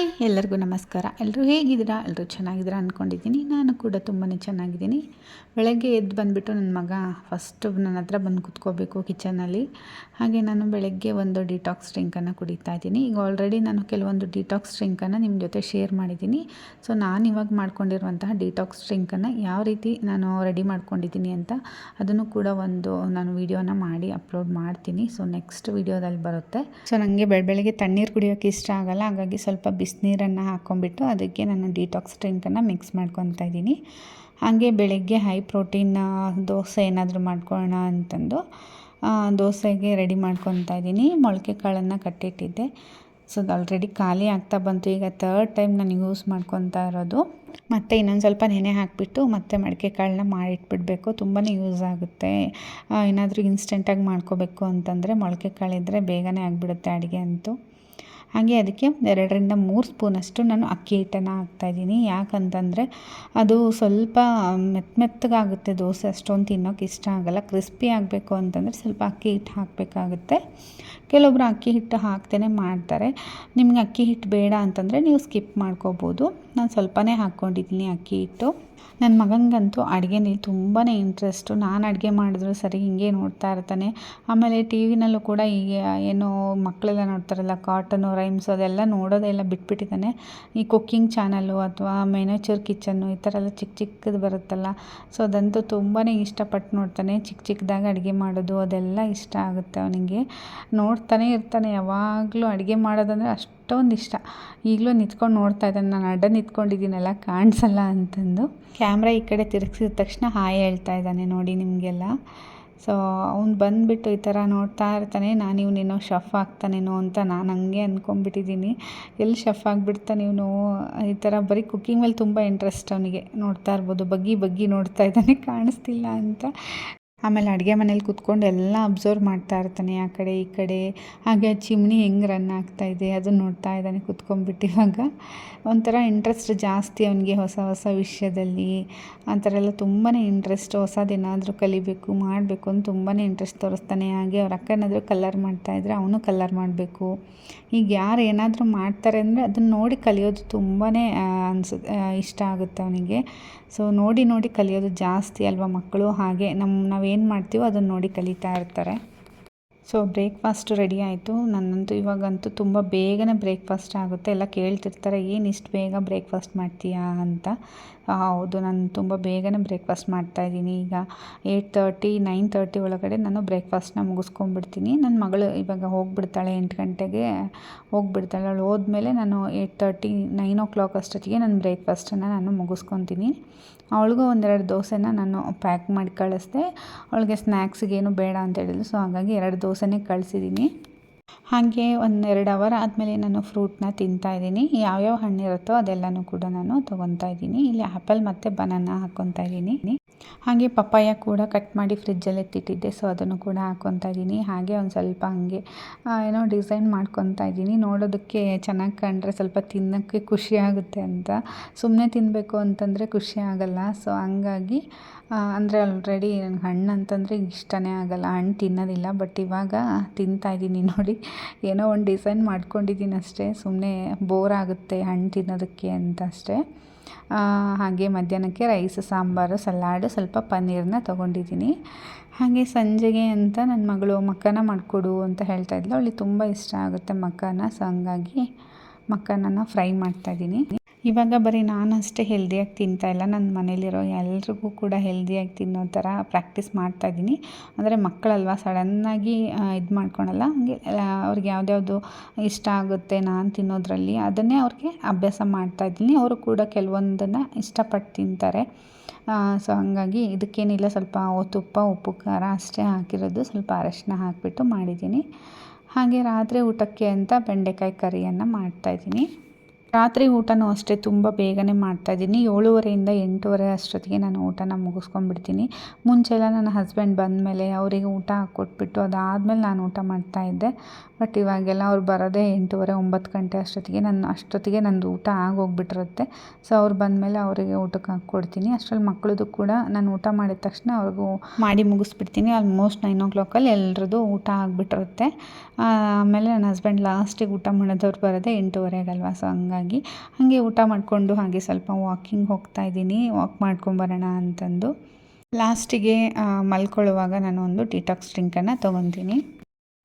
Hi, ಎಲ್ಲರಿಗೂ ನಮಸ್ಕಾರ. ಎಲ್ಲರೂ ಹೇಗಿದ್ದೀರಾ? ಎಲ್ಲರೂ ಚೆನ್ನಾಗಿದ್ದೀರಾ ಅಂದ್ಕೊಂಡಿದ್ದೀನಿ ನಾನು ಕೂಡ ತುಂಬಾ ಚೆನ್ನಾಗಿದ್ದೀನಿ. ಬೆಳಗ್ಗೆ ಎದ್ದು ಬಂದುಬಿಟ್ಟು ನನ್ನ ಮಗ ಫಸ್ಟು ನನ್ನ ಹತ್ರ ಬಂದು ಕುತ್ಕೋಬೇಕು ಕಿಚನಲ್ಲಿ ಹಾಗೆ ನಾನು ಬೆಳಗ್ಗೆ ಒಂದು ಡಿಟಾಕ್ಸ್ ಡ್ರಿಂಕನ್ನು ಕುಡಿತಾ ಇದ್ದೀನಿ. ಈಗ ಆಲ್ರೆಡಿ ನಾನು ಕೆಲವೊಂದು ಡಿಟಾಕ್ಸ್ ಡ್ರಿಂಕನ್ನು ನಿಮ್ಮ ಜೊತೆ ಶೇರ್ ಮಾಡಿದ್ದೀನಿ. ಸೊ ನಾನು ಇವಾಗ ಮಾಡ್ಕೊಂಡಿರುವಂತಹ ಡಿಟಾಕ್ಸ್ ಡ್ರಿಂಕನ್ನು ಯಾವ ರೀತಿ ನಾನು ರೆಡಿ ಮಾಡ್ಕೊಂಡಿದ್ದೀನಿ ಅಂತ ಅದನ್ನು ಕೂಡ ಒಂದು ನಾನು ವಿಡಿಯೋನ ಮಾಡಿ ಅಪ್ಲೋಡ್ ಮಾಡ್ತೀನಿ. ಸೊ ನೆಕ್ಸ್ಟ್ ವಿಡಿಯೋದಲ್ಲಿ ಬರುತ್ತೆ. ಸೊ ನನಗೆ ಬೆಳಬೆಳಗ್ಗೆ ತಣ್ಣೀರು ಕುಡಿಯೋಕ್ಕೆ ಇಷ್ಟ ಆಗಲ್ಲ. ಹಾಗಾಗಿ ಸ್ವಲ್ಪ ಬಿಸಿನೀರನ್ನು ಹಾಕ್ಕೊಂಬಿಟ್ಟು ಅದಕ್ಕೆ ನಾನು ಡಿಟಾಕ್ಸ್ ಡ್ರಿಂಕನ್ನು ಮಿಕ್ಸ್ ಮಾಡ್ಕೊತಾ ಇದ್ದೀನಿ. ಹಾಗೆ ಬೆಳಗ್ಗೆ ಹೈ ಪ್ರೋಟೀನ್ ದೋಸೆ ಏನಾದರೂ ಮಾಡ್ಕೊಳ್ಳೋಣ ಅಂತಂದು ದೋಸೆಗೆ ರೆಡಿ ಮಾಡ್ಕೊತಾ ಇದ್ದೀನಿ. ಮೊಳಕೆ ಕಾಳನ್ನು ಕಟ್ಟಿಟ್ಟಿದ್ದೆ. ಸೊ ಅದು ಆಲ್ರೆಡಿ ಖಾಲಿ ಆಗ್ತಾ ಬಂತು. ಈಗ ತರ್ಡ್ ಟೈಮ್ ನಾನು ಯೂಸ್ ಮಾಡ್ಕೊತಾ ಇರೋದು. ಮತ್ತು ಇನ್ನೊಂದು ಸ್ವಲ್ಪ ನೆನೆ ಹಾಕಿಬಿಟ್ಟು ಮತ್ತೆ ಮಡಿಕೆ ಕಾಳನ್ನ ಮಾಡಿಟ್ಬಿಡಬೇಕು. ತುಂಬಾ ಯೂಸ್ ಆಗುತ್ತೆ. ಏನಾದರೂ ಇನ್ಸ್ಟೆಂಟಾಗಿ ಮಾಡ್ಕೋಬೇಕು ಅಂತಂದರೆ ಮೊಳಕೆ ಕಾಳಿದ್ರೆ ಬೇಗನೆ ಆಗಿಬಿಡುತ್ತೆ ಅಡುಗೆ ಅಂತೂ. ಹಾಗೆ ಅದಕ್ಕೆ ಎರಡರಿಂದ ಮೂರು ಸ್ಪೂನಷ್ಟು ನಾನು ಅಕ್ಕಿ ಹಿಟ್ಟನ್ನು ಹಾಕ್ತಾಯಿದ್ದೀನಿ. ಯಾಕಂತಂದರೆ ಅದು ಸ್ವಲ್ಪ ಮೆತ್ತ ಮೆತ್ತಗಾಗುತ್ತೆ ದೋಸೆ, ಅಷ್ಟೊಂದು ತಿನ್ನೋಕೆ ಇಷ್ಟ ಆಗಲ್ಲ. ಕ್ರಿಸ್ಪಿ ಆಗಬೇಕು ಅಂತಂದರೆ ಸ್ವಲ್ಪ ಅಕ್ಕಿ ಹಿಟ್ಟು ಹಾಕಬೇಕಾಗುತ್ತೆ. ಕೆಲವೊಬ್ಬರು ಅಕ್ಕಿ ಹಿಟ್ಟು ಹಾಕ್ತೇನೆ ಮಾಡ್ತಾರೆ. ನಿಮ್ಗೆ ಅಕ್ಕಿ ಹಿಟ್ಟು ಬೇಡ ಅಂತಂದರೆ ನೀವು ಸ್ಕಿಪ್ ಮಾಡ್ಕೋಬೋದು. ನಾನು ಸ್ವಲ್ಪನೇ ಹಾಕ್ಕೊಂಡಿದ್ದೀನಿ ಅಕ್ಕಿ ಹಿಟ್ಟು. ನನ್ನ ಮಗನಿಗಂತೂ ಅಡುಗೆನಲ್ಲಿ ತುಂಬಾ ಇಂಟ್ರೆಸ್ಟು ನಾನು ಅಡುಗೆ ಮಾಡಿದ್ರು ಸರಿ ಹಿಂಗೆ ನೋಡ್ತಾ ಇರ್ತಾನೆ. ಆಮೇಲೆ ಟಿ ವಿನಲ್ಲೂ ಕೂಡ ಈಗ ಏನೋ ಮಕ್ಕಳೆಲ್ಲ ನೋಡ್ತಾರಲ್ಲ ಕಾಟನು ರೈಮ್ಸ್ ಅದೆಲ್ಲ ನೋಡೋದೆಲ್ಲ ಬಿಟ್ಬಿಟ್ಟಿದ್ದಾನೆ. ಈ ಕುಕ್ಕಿಂಗ್ ಚಾನಲ್ಲು ಅಥವಾ ಮೆನೇಚರ್ ಕಿಚನ್ನು ಈ ಥರ ಎಲ್ಲ ಚಿಕ್ಕ ಚಿಕ್ಕದು ಬರುತ್ತಲ್ಲ ಸೊ ಅದಂತೂ ತುಂಬಾ ಇಷ್ಟಪಟ್ಟು ನೋಡ್ತಾನೆ. ಚಿಕ್ಕ ಚಿಕ್ಕದಾಗಿ ಅಡುಗೆ ಮಾಡೋದು ಅದೆಲ್ಲ ಇಷ್ಟ ಆಗುತ್ತೆ ಅವನಿಗೆ. ನೋಡ್ತಾನೆ ಇರ್ತಾನೆ, ಯಾವಾಗಲೂ ಅಡುಗೆ ಮಾಡೋದಂದರೆ ಅಷ್ಟೊಂದು ಇಷ್ಟ. ಈಗಲೂ ನಿಂತ್ಕೊಂಡು ನೋಡ್ತಾ ಇದ್ದಾನೆ, ನಾನು ಅಡ್ಡ ನಿಂತ್ಕೊಂಡಿದ್ದೀನಲ್ಲ, ಕಾಣಿಸಲ್ಲ ಅಂತಂದು. ಕ್ಯಾಮ್ರಾ ಈ ಕಡೆ ತಿರುಗಿಸಿದ ತಕ್ಷಣ ಹಾಯ್ ಹೇಳ್ತಾ ಇದ್ದಾನೆ ನೋಡಿ ನಿಮಗೆಲ್ಲ. ಸೊ ಅವ್ನು ಬಂದುಬಿಟ್ಟು ಈ ಥರ ನೋಡ್ತಾ ಇರ್ತಾನೆ, ನಾನು ಇವನೇನೋ ಶಫ್ ಆಗ್ತಾನೇನೋ ಅಂತ ನಾನು ಹಂಗೆ ಅಂದ್ಕೊಂಬಿಟ್ಟಿದ್ದೀನಿ ಎಲ್ಲಿ ಶಫ್ ಆಗಿಬಿಡ್ತಾನೆ ಇವನು? ಈ ಥರ ಬರೀ ಕುಕ್ಕಿಂಗ್ ಮೇಲೆ ತುಂಬ ಇಂಟ್ರೆಸ್ಟ್ ಅವನಿಗೆ ನೋಡ್ತಾ ಇರ್ಬೋದು, ಬಗ್ಗಿ ಬಗ್ಗಿ ನೋಡ್ತಾ ಇದ್ದಾನೆ, ಕಾಣಿಸ್ತಿಲ್ಲ ಅಂತ. ಆಮೇಲೆ ಅಡುಗೆ ಮನೇಲಿ ಕುತ್ಕೊಂಡು ಎಲ್ಲ ಅಬ್ಸರ್ವ್ ಮಾಡ್ತಾ ಇರ್ತಾನೆ ಆ ಕಡೆ, ಈ ಕಡೆ. ಹಾಗೆ ಆ ಚಿಮ್ನಿ ಹೆಂಗೆ ರನ್ ಆಗ್ತಾಯಿದೆ ಅದನ್ನು ನೋಡ್ತಾ ಇದ್ದಾನೆ ಕೂತ್ಕೊಂಡ್ಬಿಟ್ಟು ಇವಾಗ. ಒಂಥರ ಇಂಟ್ರೆಸ್ಟ್ ಜಾಸ್ತಿ ಅವನಿಗೆ ಹೊಸ ಹೊಸ ವಿಷಯದಲ್ಲಿ. ಆ ಥರ ಎಲ್ಲ ತುಂಬಾ ಇಂಟ್ರೆಸ್ಟ್ ಹೊಸದೇನಾದರೂ ಕಲಿಬೇಕು, ಮಾಡಬೇಕು ಅಂತ ತುಂಬಾ ಇಂಟ್ರೆಸ್ಟ್ ತೋರಿಸ್ತಾನೆ. ಹಾಗೆ ಅವ್ರ ಅಕ್ಕ ಏನಾದರೂ ಕಲರ್ ಮಾಡ್ತಾಯಿದ್ರೆ ಅವನು ಕಲರ್ ಮಾಡಬೇಕು. ಈಗ ಯಾರು ಏನಾದರೂ ಮಾಡ್ತಾರೆ ಅಂದರೆ ಅದನ್ನ ನೋಡಿ ಕಲಿಯೋದು ತುಂಬಾ ಅನ್ಸುತ್ತೆ ಇಷ್ಟ ಆಗುತ್ತೆ ಅವನಿಗೆ. ಸೊ ನೋಡಿ ನೋಡಿ ಕಲಿಯೋದು ಜಾಸ್ತಿ ಅಲ್ವಾ ಮಕ್ಕಳು? ಹಾಗೆ ನಮ್ಮ ನಾವೇನು ಮಾಡ್ತೀವೋ ಅದನ್ನು ನೋಡಿ ಕಲಿತಾ ಇರ್ತಾರೆ. ಸೊ ಬ್ರೇಕ್ಫಾಸ್ಟ್ ರೆಡಿ ಆಯಿತು. ನನ್ನಂತೂ ಇವಾಗಂತೂ ತುಂಬ ಬೇಗನೆ ಬ್ರೇಕ್ಫಾಸ್ಟ್ ಆಗುತ್ತೆ. ಎಲ್ಲ ಕೇಳ್ತಿರ್ತಾರೆ, ಏನು ಇಷ್ಟು ಬೇಗ ಬ್ರೇಕ್ಫಾಸ್ಟ್ ಮಾಡ್ತೀಯಾ? ಅಂತ. ಹೌದು, ನಾನು ತುಂಬ ಬೇಗನೆ ಬ್ರೇಕ್ಫಾಸ್ಟ್ ಮಾಡ್ತಾಯಿದ್ದೀನಿ ಈಗ ಏಯ್ಟ್ ತರ್ಟಿ ನೈನ್ ತರ್ಟಿ ಒಳಗಡೆ ನಾನು ಬ್ರೇಕ್ಫಾಸ್ಟ್ನ ಮುಗಿಸ್ಕೊಂಡ್ಬಿಡ್ತೀನಿ. ನನ್ನ ಮಗಳು ಇವಾಗ ಹೋಗ್ಬಿಡ್ತಾಳೆ ಎಂಟು ಗಂಟೆಗೆ. ಹೋಗ್ಬಿಡ್ತಾಳೆ. ಅವಳು ಹೋದ್ಮೇಲೆ ನಾನು eight thirty nine o'clock ಅಷ್ಟೊತ್ತಿಗೆ ನಾನು ಬ್ರೇಕ್ಫಾಸ್ಟನ್ನು ನಾನು ಮುಗಿಸ್ಕೊತೀನಿ. ಅವಳಿಗೂ ಒಂದೆರಡು ದೋಸೆನ ನಾನು ಪ್ಯಾಕ್ ಮಾಡಿ ಕಳಿಸ್ದೆ. ಅವಳಿಗೆ ಸ್ನ್ಯಾಕ್ಸಿಗೇನು ಬೇಡ ಅಂತ ಹೇಳಿದ್ಲು. ಸೊ, ಹಾಗಾಗಿ ಎರಡು ದೋಸೆನೇ ಕಳಿಸಿದ್ದೀನಿ. ಹಾಗೆ ಒಂದೆರಡು ಅವರ್ ಆದಮೇಲೆ ನಾನು ಫ್ರೂಟ್ನ ತಿಂತಾಯಿದ್ದೀನಿ ಯಾವ್ಯಾವ ಹಣ್ಣು ಇರುತ್ತೋ ಅದೆಲ್ಲನೂ ಕೂಡ ನಾನು ತೊಗೊತಾ ಇದ್ದೀನಿ. ಇಲ್ಲಿ ಆ್ಯಪಲ್ ಮತ್ತು ಬನಾನ ಹಾಕ್ಕೊತಾ ಇದ್ದೀನಿ. ಹಾಗೆ ಪಪ್ಪಾಯ ಕೂಡ ಕಟ್ ಮಾಡಿ ಫ್ರಿಜ್ಜಲ್ಲಿ ಎತ್ತಿಟ್ಟಿದ್ದೆ ಸೊ ಅದನ್ನು ಕೂಡ ಹಾಕ್ಕೊತಾ ಇದ್ದೀನಿ. ಹಾಗೆ ಒಂದು ಸ್ವಲ್ಪ ಹಂಗೆ ಏನೋ ಡಿಸೈನ್ ಮಾಡ್ಕೊತಾ ಇದ್ದೀನಿ. ನೋಡೋದಕ್ಕೆ ಚೆನ್ನಾಗಿ ಕಂಡ್ರೆ ಸ್ವಲ್ಪ ತಿನ್ನೋಕ್ಕೆ ಖುಷಿ ಆಗುತ್ತೆ ಅಂತ. ಸುಮ್ಮನೆ ತಿನ್ನಬೇಕು ಅಂತಂದರೆ ಖುಷಿ ಆಗಲ್ಲ. ಸೊ ಹಂಗಾಗಿ ಅಂದರೆ ಆಲ್ರೆಡಿ ನನಗೆ ಹಣ್ಣು ಅಂತಂದರೆ ಇಷ್ಟನೇ ಆಗಲ್ಲ. ಹಣ್ಣು ತಿನ್ನೋದಿಲ್ಲ, ಬಟ್ ಇವಾಗ ತಿಂತಾಯಿದ್ದೀನಿ ನೋಡಿ. ಏನೋ ಒಂದು ಡಿಸೈನ್ ಮಾಡ್ಕೊಂಡಿದ್ದೀನಿ ಅಷ್ಟೇ ಸುಮ್ಮನೆ ಬೋರ್ ಆಗುತ್ತೆ ಹಣ್ಣು ತಿನ್ನೋದಕ್ಕೆ ಅಂತ ಅಷ್ಟೇ. ಹಾಗೆ ಮಧ್ಯಾಹ್ನಕ್ಕೆ ರೈಸ್ ಸಾಂಬಾರು ಸಲಾಡು ಸ್ವಲ್ಪ ಪನ್ನೀರನ್ನ ತೊಗೊಂಡಿದ್ದೀನಿ. ಹಾಗೆ ಸಂಜೆಗೆ ಅಂತ ನನ್ನ ಮಗಳು ಮಕ್ಕನ ಮಾಡಿಕೊಡು ಅಂತ ಹೇಳ್ತಾ ಇದ್ಲು. ಅವಳಿಗೆ ತುಂಬ ಇಷ್ಟ ಆಗುತ್ತೆ ಮಕ್ಕನ, ಸೊ ಹಂಗಾಗಿ ಮಕ್ಕನನ್ನು ಫ್ರೈ ಮಾಡ್ತಾಯಿದ್ದೀನಿ ಇವಾಗ ಬರೀ ನಾನು ಅಷ್ಟೇ ಹೆಲ್ದಿಯಾಗಿ ತಿಂತಾಯಿಲ್ಲ ನನ್ನ ಮನೇಲಿರೋ ಎಲ್ರಿಗೂ ಕೂಡ ಹೆಲ್ದಿಯಾಗಿ ತಿನ್ನೋ ಥರ ಪ್ರಾಕ್ಟೀಸ್ ಮಾಡ್ತಾಯಿದ್ದೀನಿ ಅಂದರೆ ಮಕ್ಕಳಲ್ವಾ? ಸಡನ್ನಾಗಿ ಇದು ಮಾಡ್ಕೊಳಲ್ಲ. ಹಂಗೆ ಅವ್ರಿಗೆ ಯಾವುದ್ಯಾವ್ದು ಇಷ್ಟ ಆಗುತ್ತೆ ನಾನು ತಿನ್ನೋದ್ರಲ್ಲಿ ಅದನ್ನೇ ಅವ್ರಿಗೆ ಅಭ್ಯಾಸ ಮಾಡ್ತಾಯಿದ್ದೀನಿ ಅವರು ಕೂಡ ಕೆಲವೊಂದನ್ನು ಇಷ್ಟಪಟ್ಟು ತಿಂತಾರೆ. ಸೊ ಹಂಗಾಗಿ ಇದಕ್ಕೇನಿಲ್ಲ. ಸ್ವಲ್ಪ ತುಪ್ಪ ಉಪ್ಪು ಖಾರ ಅಷ್ಟೇ ಹಾಕಿರೋದು. ಸ್ವಲ್ಪ ಅರಶಿನ ಹಾಕಿಬಿಟ್ಟು ಮಾಡಿದ್ದೀನಿ. ಹಾಗೆ ರಾತ್ರಿ ಊಟಕ್ಕೆ ಅಂತ ಬೆಂಡೆಕಾಯಿ ಕರಿಯನ್ನು ಮಾಡ್ತಾಯಿದ್ದೀನಿ ರಾತ್ರಿ ಊಟನೂ ಅಷ್ಟೇ ತುಂಬ ಬೇಗನೆ ಮಾಡ್ತಾಯಿದ್ದೀನಿ ಏಳುವರೆಯಿಂದ ಎಂಟೂವರೆ ಅಷ್ಟೊತ್ತಿಗೆ ನಾನು ಊಟನ ಮುಗಿಸ್ಕೊಂಡ್ಬಿಡ್ತೀನಿ. ಮುಂಚೆ ಎಲ್ಲ ನನ್ನ ಹಸ್ಬೆಂಡ್ ಬಂದಮೇಲೆ ಅವರಿಗೆ ಊಟ ಕೊಟ್ಬಿಟ್ಟು ಅದಾದಮೇಲೆ ನಾನು ಊಟ ಮಾಡ್ತಾಯಿದ್ದೆ ಬಟ್ ಇವಾಗೆಲ್ಲ ಅವ್ರು ಬರೋದೇ ಎಂಟೂವರೆ, ಒಂಬತ್ತು ಗಂಟೆ ಅಷ್ಟೊತ್ತಿಗೆ ನನ್ನ ಅಷ್ಟೊತ್ತಿಗೆ ನಂದು ಊಟ ಆಗೋಗ್ಬಿಟ್ಟಿರುತ್ತೆ. ಸೊ ಅವ್ರು ಬಂದಮೇಲೆ ಅವರಿಗೆ ಊಟಕ್ಕೆ ಹಾಕ್ಕೊಡ್ತೀನಿ. ಅಷ್ಟರಲ್ಲಿ ಮಕ್ಕಳದು ಕೂಡ ನಾನು ಊಟ ಮಾಡಿದ ತಕ್ಷಣ ಅವ್ರಿಗೂ ಮಾಡಿ ಮುಗಿಸ್ಬಿಡ್ತೀನಿ. ಆಲ್ಮೋಸ್ಟ್ ನೈನ್ ಓ ಕ್ಲಾಕಲ್ಲಿ ಎಲ್ಲರದ್ದು ಊಟ ಆಗಿಬಿಟ್ಟಿರುತ್ತೆ. ಆಮೇಲೆ ನನ್ನ ಹಸ್ಬೆಂಡ್ ಲಾಸ್ಟಿಗೆ ಊಟ ಮಾಡೋದವ್ರು ಬರೋದೇ ಎಂಟೂವರೆಗಲ್ವಾ? ಸೊ ಹಂಗಾಗಿ ಹಾಗಾಗಿ ಹಾಗೆ ಊಟ ಮಾಡಿಕೊಂಡು ಹಾಗೆ ಸ್ವಲ್ಪ ವಾಕಿಂಗ್ ಹೋಗ್ತಾ ಇದ್ದೀನಿ. ವಾಕ್ ಮಾಡ್ಕೊಂಬರೋಣ ಅಂತಂದು. ಲಾಸ್ಟಿಗೆ ಮಲ್ಕೊಳ್ಳುವಾಗ ನಾನು ಒಂದು ಡಿಟಾಕ್ಸ್ ಡ್ರಿಂಕನ್ನು ತೊಗೊತೀನಿ.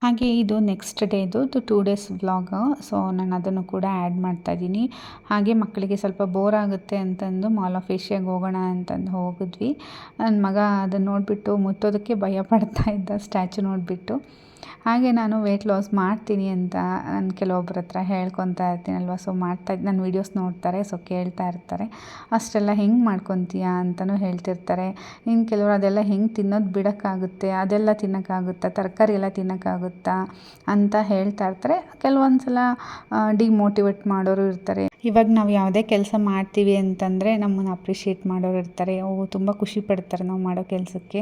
ಹಾಗೆ ಇದು ನೆಕ್ಸ್ಟ್ ಡೇದು ಟೂ ಡೇಸ್ ವ್ಲಾಗ್ ಸೊ ನಾನು ಅದನ್ನು ಕೂಡ ಆ್ಯಡ್ ಮಾಡ್ತಾಯಿದ್ದೀನಿ ಹಾಗೆ ಮಕ್ಕಳಿಗೆ ಸ್ವಲ್ಪ ಬೋರ್ ಆಗುತ್ತೆ ಅಂತಂದು ಮಾಲ್ ಆಫ್ ಏಷ್ಯಾಗೆ ಹೋಗೋಣ ಅಂತಂದು ಹೋಗಿದ್ವಿ. ನನ್ನ ಮಗ ಅದನ್ನು ನೋಡಿಬಿಟ್ಟು ಮುತ್ತೋದಕ್ಕೆ ಭಯ ಪಡ್ತಾ ಇದ್ದ ಸ್ಟ್ಯಾಚು ನೋಡಿಬಿಟ್ಟು. ಹಾಗೆ ನಾನು ವೆಯ್ಟ್ ಲಾಸ್ ಮಾಡ್ತೀನಿ ಅಂತ ನಾನು ಕೆಲವೊಬ್ಬರ ಹತ್ರ ಹೇಳ್ಕೊತಾ ಇರ್ತೀನಲ್ವ? ಸೊ ಮಾಡ್ತಾ ನನ್ನ ವೀಡಿಯೋಸ್ ನೋಡ್ತಾರೆ ಸೊ ಕೇಳ್ತಾ ಇರ್ತಾರೆ. ಅಷ್ಟೆಲ್ಲ ಹೆಂಗೆ ಮಾಡ್ಕೊತೀಯಾ ಅಂತಲೂ ಹೇಳ್ತಿರ್ತಾರೆ. ಇನ್ನು ಕೆಲವರು ಅದೆಲ್ಲ ಹೆಂಗೆ ತಿನ್ನೋದು ಬಿಡೋಕ್ಕಾಗುತ್ತೆ, ಅದೆಲ್ಲ ತಿನ್ನೋಕ್ಕಾಗುತ್ತಾ, ತರಕಾರಿ ಎಲ್ಲ ತಿನ್ನೋಕ್ಕಾಗುತ್ತಾ ಅಂತ ಹೇಳ್ತಾ ಇರ್ತಾರೆ. ಕೆಲವೊಂದು ಸಲ ಡಿಮೋಟಿವೇಟ್ ಮಾಡೋರು ಇರ್ತಾರೆ. ಇವಾಗ ನಾವು ಯಾವುದೇ ಕೆಲಸ ಮಾಡ್ತೀವಿ ಅಂತಂದರೆ ನಮ್ಮನ್ನು ಅಪ್ರಿಷಿಯೇಟ್ ಮಾಡೋರು ಇರ್ತಾರೆ. ಓ, ತುಂಬ ಖುಷಿ ಪಡ್ತಾರೆ ನಾವು ಮಾಡೋ ಕೆಲಸಕ್ಕೆ.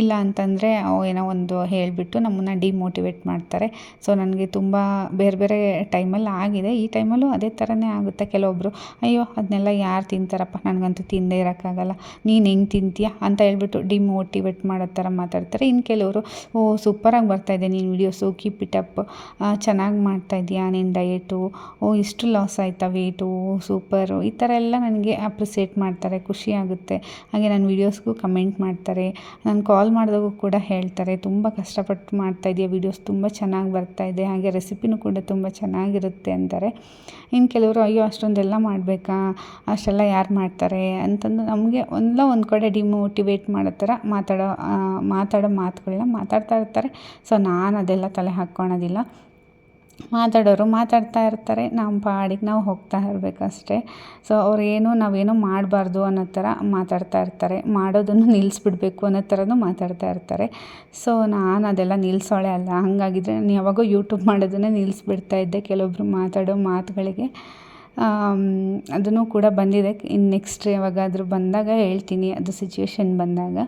ಇಲ್ಲ ಅಂತಂದರೆ ಏನೋ ಒಂದು ಹೇಳಿಬಿಟ್ಟು ನಮ್ಮನ್ನು ಡಿಮೋಟಿವೇಟ್ ಮಾಡ್ತಾರೆ. ಸೊ ನನಗೆ ತುಂಬ ಬೇರೆ ಬೇರೆ ಟೈಮಲ್ಲಿ ಆಗಿದೆ. ಈ ಟೈಮಲ್ಲೂ ಅದೇ ಥರನೇ ಆಗುತ್ತೆ ಕೆಲವೊಬ್ಬರು ಅಯ್ಯೋ ಅದನ್ನೆಲ್ಲ ಯಾರು ತಿಂತಾರಪ್ಪ? ನನಗಂತೂ ತಿಂದೇ ಇರೋಕ್ಕಾಗಲ್ಲ. ನೀನು ಹೆಂಗೆ ತಿಂತೀಯ? ಅಂತ ಹೇಳ್ಬಿಟ್ಟು ಡಿಮೋಟಿವೇಟ್ ಮಾಡೋ ಥರ ಮಾತಾಡ್ತಾರೆ. ಇನ್ನು ಕೆಲವರು, ಓ ಸೂಪರಾಗಿ ಬರ್ತಾಯಿದೆ ನೀನು ವೀಡಿಯೋಸು ಕೀಪ್ ಇಟ್ ಅಪ್ ಚೆನ್ನಾಗಿ ಮಾಡ್ತಾಯಿದ್ಯಾ ನಿನ್ನ ಡಯಟು ಓ, ಇಷ್ಟು ಲಾಸ್ ಆಯ್ತಾ ವೇಟ್ ಸೂಪರು ಈ ಥರ ಎಲ್ಲ ನನಗೆ ಅಪ್ರಿಸಿಯೇಟ್ ಮಾಡ್ತಾರೆ, ಖುಷಿ ಆಗುತ್ತೆ. ಹಾಗೆ ನನ್ನ ವೀಡಿಯೋಸ್ಗೂ ಕಮೆಂಟ್ ಮಾಡ್ತಾರೆ. ನಾನು ಕಾಲ್ ಮಾಡಿದಾಗೂ ಕೂಡ ಹೇಳ್ತಾರೆ, ತುಂಬ ಕಷ್ಟಪಟ್ಟು ಮಾಡ್ತಾಯಿದ್ದೀಯ ವೀಡಿಯೋಸ್ ತುಂಬ ಚೆನ್ನಾಗಿ ಬರ್ತಾ ಇದೆ, ಹಾಗೆ ರೆಸಿಪಿನೂ ಕೂಡ ತುಂಬ ಚೆನ್ನಾಗಿರುತ್ತೆ ಅಂತಾರೆ. ಇನ್ನು ಕೆಲವರು, ಅಯ್ಯೋ, ಅಷ್ಟೊಂದೆಲ್ಲ ಮಾಡಬೇಕಾ? ಅಷ್ಟೆಲ್ಲ ಯಾರು ಮಾಡ್ತಾರೆ? ಅಂತಂದು ನಮಗೆ ಒಂದಲ್ಲ ಒಂದು ಕಡೆ ಡಿಮೋಟಿವೇಟ್ ಮಾಡೋ ಥರ ಮಾತಾಡೋ ಮಾತಾಡೋ ಮಾತುಗಳನ್ನ ಮಾತಾಡ್ತಾ ಇರ್ತಾರೆ. ಸೊ ನಾನು ಅದೆಲ್ಲ ತಲೆ ಹಾಕ್ಕೊಳೋದಿಲ್ಲ. ಮಾತಾಡೋರು ಮಾತಾಡ್ತಾ ಇರ್ತಾರೆ ನಮ್ಮ ಪಾಡಿಗೆ ನಾವು ಹೋಗ್ತಾ ಇರಬೇಕಷ್ಟೇ. ಸೊ ಅವ್ರೇನು ನಾವೇನು ಮಾಡಬಾರ್ದು ಅನ್ನೋ ಥರ ಮಾತಾಡ್ತಾ ಇರ್ತಾರೆ. ಮಾಡೋದನ್ನು ನಿಲ್ಲಿಸ್ಬಿಡ್ಬೇಕು ಅನ್ನೋ ಥರನೂ ಮಾತಾಡ್ತಾ ಇರ್ತಾರೆ. ಸೊ ನಾನು ಅದೆಲ್ಲ ನಿಲ್ಲಿಸೋಳೆ ಅಲ್ಲ. ಹಾಗಾಗಿದ್ರೆ ನಾನು ಯಾವಾಗೋ ಯೂಟ್ಯೂಬ್ ಮಾಡೋದನ್ನೇ ನಿಲ್ಲಿಸ್ಬಿಡ್ತಾ ಇದ್ದೆ ಕೆಲವೊಬ್ಬರು ಮಾತಾಡೋ ಮಾತುಗಳಿಗೆ. ಅದನ್ನು ಕೂಡ ಬಂದಿದೆ. ಇನ್ನು ನೆಕ್ಸ್ಟ್ ಯಾವಾಗಾದರೂ ಬಂದಾಗ ಹೇಳ್ತೀನಿ. ಅದು ಸಿಚುವೇಶನ್ ಬಂದಾಗ.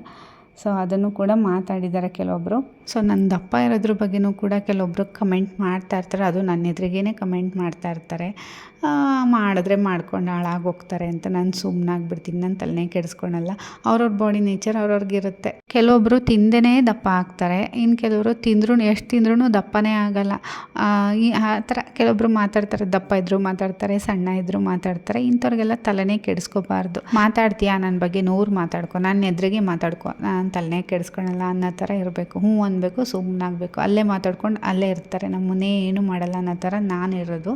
ಸೊ ಅದನ್ನು ಕೂಡ ಮಾತಾಡಿದ್ದಾರೆ ಕೆಲವೊಬ್ಬರು ಸೊ ನನ್ನ ದಪ್ಪ ಇರೋದ್ರ ಬಗ್ಗೆನೂ ಕೂಡ ಕೆಲವೊಬ್ಬರು ಕಮೆಂಟ್ ಮಾಡ್ತಾ ಇರ್ತಾರೆ. ಅದು ನನ್ನ ಎದುರಿಗೇನೆ ಕಮೆಂಟ್ ಮಾಡ್ತಾ ಇರ್ತಾರೆ. ಮಾಡಿದ್ರೆ ಮಾಡ್ಕೊಂಡು ಹಾಳಾಗೋಗ್ತಾರೆ ಅಂತ ನಾನು ಸುಮ್ಮನಾಗ್ಬಿಡ್ತೀನಿ ನಾನು ತಲೆನೇ ಕೆಡಿಸ್ಕೊಳಲ್ಲ. ಅವ್ರವ್ರ ಬಾಡಿ ನೇಚರ್ ಅವ್ರವ್ರಿಗಿರುತ್ತೆ. ಕೆಲವೊಬ್ಬರು ತಿಂದೇ ದಪ್ಪ ಆಗ್ತಾರೆ. ಇನ್ನು ಕೆಲವರು ತಿಂದ್ರೂ, ಎಷ್ಟು ತಿಂದ್ರೂ ದಪ್ಪನೇ ಆಗಲ್ಲ. ಈ, ಆ ಥರ ಕೆಲವೊಬ್ಬರು ಮಾತಾಡ್ತಾರೆ. ದಪ್ಪ ಇದ್ರು ಮಾತಾಡ್ತಾರೆ, ಸಣ್ಣ ಇದ್ರು ಮಾತಾಡ್ತಾರೆ. ಇಂಥವ್ರಿಗೆಲ್ಲ ತಲೆನೇ ಕೆಡಿಸ್ಕೋಬಾರ್ದು. ಮಾತಾಡ್ತೀಯಾ ನನ್ನ ಬಗ್ಗೆ? ನೂರು ಮಾತಾಡ್ಕೊ. ನನ್ನ ಎದುರಿಗೆ ಮಾತಾಡ್ಕೊ. ತಲೆನೇ ಕೆಡಿಸ್ಕೊಳಲ್ಲ ಅನ್ನೋ ಥರ ಇರಬೇಕು. ಹ್ಞೂ ಅನ್ಬೇಕು ಸುಮ್ಮನಾಗಬೇಕು ಅಲ್ಲೇ ಮಾತಾಡ್ಕೊಂಡು ಅಲ್ಲೇ ಇರ್ತಾರೆ. ನಮ್ಮನ್ನೇ ಏನು ಮಾಡಲ್ಲ ಅನ್ನೋ ಥರ ನಾನು ಇರೋದು.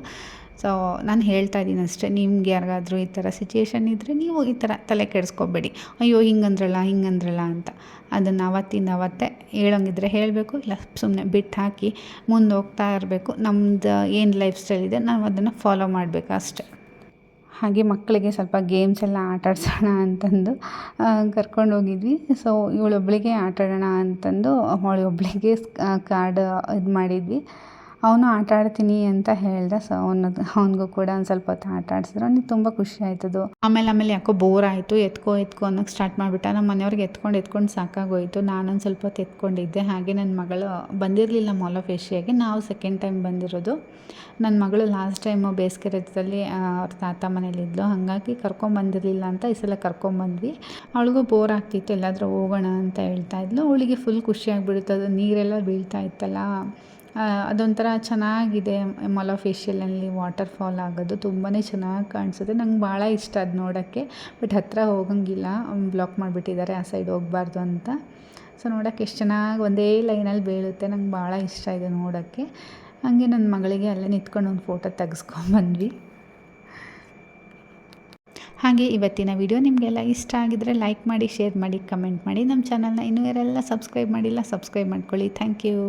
ಸೊ ನಾನು ಹೇಳ್ತಾ ಇದ್ದೀನಿ ಅಷ್ಟೇ. ನಿಮ್ಗೆ ಯಾರಿಗಾದರೂ ಈ ಥರ ಸಿಚುಯೇಷನ್ ಇದ್ದರೆ ನೀವು ಈ ಥರ ತಲೆ ಕೆಡಿಸ್ಕೊಬೇಡಿ. ಅಯ್ಯೋ, ಹಿಂಗಂದ್ರಲ್ಲ ಹಿಂಗಂದ್ರಲ್ಲ ಅಂತ. ಅದನ್ನು ಅವತ್ತಿಂದ ಅವತ್ತೇ ಹೇಳೋಂಗಿದ್ರೆ ಹೇಳಬೇಕು. ಇಲ್ಲ ಸುಮ್ಮನೆ ಬಿಟ್ಟು ಹಾಕಿ ಮುಂದೆ ಹೋಗ್ತಾ ಇರಬೇಕು. ನಮ್ಮದು ಏನು ಲೈಫ್ ಸ್ಟೈಲ್ ಇದೆ, ನಾವು ಅದನ್ನು ಫಾಲೋ ಮಾಡಬೇಕು ಅಷ್ಟೇ. ಹಾಗೆ ಮಕ್ಕಳಿಗೆ ಸ್ವಲ್ಪ ಗೇಮ್ಸ್ ಎಲ್ಲ ಆಟ ಆಡ್ಸೋಣ ಅಂತಂದು ಕರ್ಕೊಂಡು ಹೋಗಿದ್ವಿ. ಸೊ ಇವಳೊಬ್ಬಳಿಗೆ ಆಟಾಡೋಣ ಅಂತಂದು, ಅವಳೊಬ್ಳಿಗೆ ಕಾರ್ಡ್ ಇದು ಮಾಡಿದ್ವಿ ಅವನು ಆಟ ಆಡ್ತೀನಿ ಅಂತ ಹೇಳ್ದೆ ಸೊ ಅವನ ಅವನಿಗೂ ಕೂಡ ಒಂದು ಸ್ವಲ್ಪ ಹೊತ್ತು ಆಟ ಆಡಿಸಿದ್ರು ಅವ್ನಿಗೆ ತುಂಬ ಖುಷಿ ಆಯ್ತದು. ಆಮೇಲೆ ಆಮೇಲೆ ಯಾಕೋ ಬೋರ್ ಆಯಿತು. ಎತ್ಕೋ ಎತ್ಕೋ ಅನ್ನೋಕ್ಕೆ ಸ್ಟಾರ್ಟ್ ಮಾಡಿಬಿಟ್ಟ. ನಮ್ಮ ಮನೆಯವ್ರಿಗೆ ಎತ್ಕೊಂಡು ಎತ್ಕೊಂಡು ಸಾಕಾಗೋಯಿತು. ನಾನೊಂದು ಸ್ವಲ್ಪ ಹೊತ್ತು ಎತ್ಕೊಂಡಿದ್ದೆ. ಹಾಗೆ ನನ್ನ ಮಗಳು ಬಂದಿರಲಿಲ್ಲ ಮಾಲ್ ಆಫ್ ನಾವು ಸೆಕೆಂಡ್ ಟೈಮ್ ಬಂದಿರೋದು. ನನ್ನ ಮಗಳು ಲಾಸ್ಟ್ ಟೈಮು ಬೇಸಿಗೆ ರಜದಲ್ಲಿ ಅವ್ರ ತಾತ ಮನೇಲಿದ್ಲು. ಹಾಗಾಗಿ ಕರ್ಕೊಂಬಂದಿರಲಿಲ್ಲ ಅಂತ ಈ ಸಲ ಕರ್ಕೊಂಬಂದ್ವಿ ಅವಳಿಗೂ ಬೋರ್ ಆಗ್ತಿತ್ತು. ಎಲ್ಲಾದರೂ ಹೋಗೋಣ ಅಂತ ಹೇಳ್ತಾ ಇದ್ಲು. ಅವಳಿಗೆ ಫುಲ್ ಖುಷಿ ಅದು ನೀರೆಲ್ಲ ಬೀಳ್ತಾ ಇತ್ತಲ್ಲ. ಅದೊಂಥರ ಚೆನ್ನಾಗಿದೆ ಮೊಲ ಫೇಶಿಯಲಲ್ಲಿ ವಾಟರ್ ಫಾಲ್ ಆಗೋದು. ತುಂಬಾ ಚೆನ್ನಾಗಿ ಕಾಣಿಸುತ್ತೆ. ನಂಗೆ ಭಾಳ ಇಷ್ಟ ಅದು ನೋಡೋಕ್ಕೆ. ಬಟ್ ಹತ್ತಿರ ಹೋಗೋಂಗಿಲ್ಲ. ಬ್ಲಾಕ್ ಮಾಡಿಬಿಟ್ಟಿದ್ದಾರೆ. ಆ ಸೈಡ್ ಹೋಗಬಾರ್ದು ಅಂತ. ಸೊ, ನೋಡೋಕ್ಕೆ ಎಷ್ಟು ಚೆನ್ನಾಗಿ ಒಂದೇ ಲೈನಲ್ಲಿ ಬೀಳುತ್ತೆ. ನಂಗೆ ಭಾಳ ಇಷ್ಟ ಇದೆ ನೋಡೋಕ್ಕೆ. ಹಾಗೆ ನನ್ನ ಮಗಳಿಗೆ ಅಲ್ಲೇ ನಿಂತ್ಕೊಂಡು ಒಂದು ಫೋಟೋ ತೆಗೆಸ್ಕೊಂಬಂದ್ವಿ. ಹಾಗೆ ಇವತ್ತಿನ ವಿಡಿಯೋ ನಿಮಗೆಲ್ಲ ಇಷ್ಟ ಆಗಿದರೆ ಲೈಕ್ ಮಾಡಿ, ಶೇರ್ ಮಾಡಿ, ಕಮೆಂಟ್ ಮಾಡಿ. ನಮ್ಮ ಚಾನಲ್ನ ಇನ್ನೂ ಯಾರೆಲ್ಲ ಸಬ್ಸ್ಕ್ರೈಬ್ ಮಾಡಿಲ್ಲ, ಸಬ್ಸ್ಕ್ರೈಬ್ ಮಾಡ್ಕೊಳ್ಳಿ. Thank you.